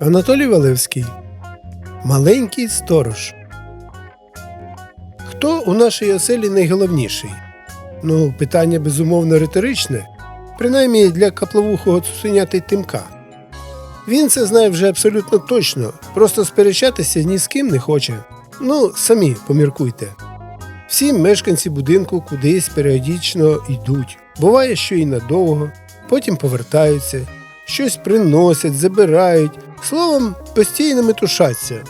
Анатолій Валевський. Маленький сторож. Хто у нашій оселі найголовніший? Ну, питання безумовно риторичне, принаймні для капловухого цуценяти Тимка. Він це знає вже абсолютно точно, просто сперечатися ні з ким не хоче. Ну, самі поміркуйте. Всі мешканці будинку кудись періодично йдуть. Буває, що і надовго, потім повертаються, щось приносять, забирають, словом, постійно метушаться.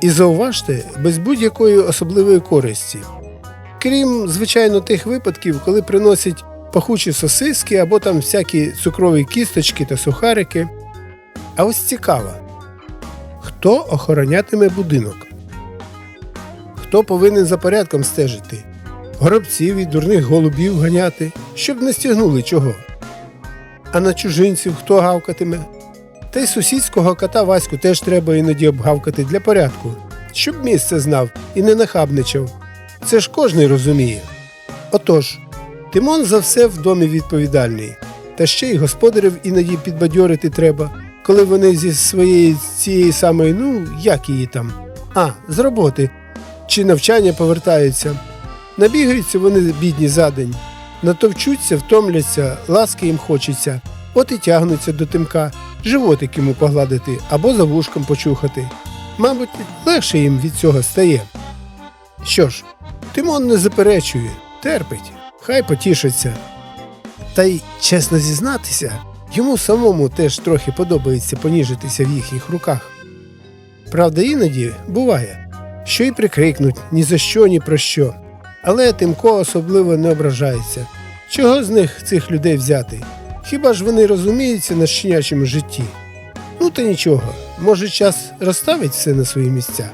І зауважте, без будь-якої особливої користі. Крім, звичайно, тих випадків, коли приносять пахучі сосиски або там всякі цукрові кісточки та сухарики. А ось цікаво, хто охоронятиме будинок? Хто повинен за порядком стежити? Горобців і дурних голубів ганяти, щоб не стягнули чого. А на чужинців хто гавкатиме? Та й сусідського кота Ваську теж треба іноді обгавкати для порядку, щоб місце знав і не нахабничав. Це ж кожний розуміє. Отож, Тимон за все в домі відповідальний, та ще й господарів іноді підбадьорити треба, коли вони зі своєї цієї самої, ну, як її там, а, з роботи чи навчання повертаються. Набігаються вони бідні за день, натовчуться, втомляться, ласки їм хочеться, от і тягнуться до тимка, животик йому погладити або за вушком почухати. Мабуть, легше їм від цього стає. Що ж, Тимон не заперечує, терпить, хай потішаться. Та й, чесно зізнатися, йому самому теж трохи подобається поніжитися в їхніх руках. Правда, іноді буває, що й прикрикнуть ні за що, ні про що. Але Тимко особливо не ображається. Чого з них цих людей взяти? Хіба ж вони розуміються на щенячому житті? Ну та нічого, може час розставить все на свої місця.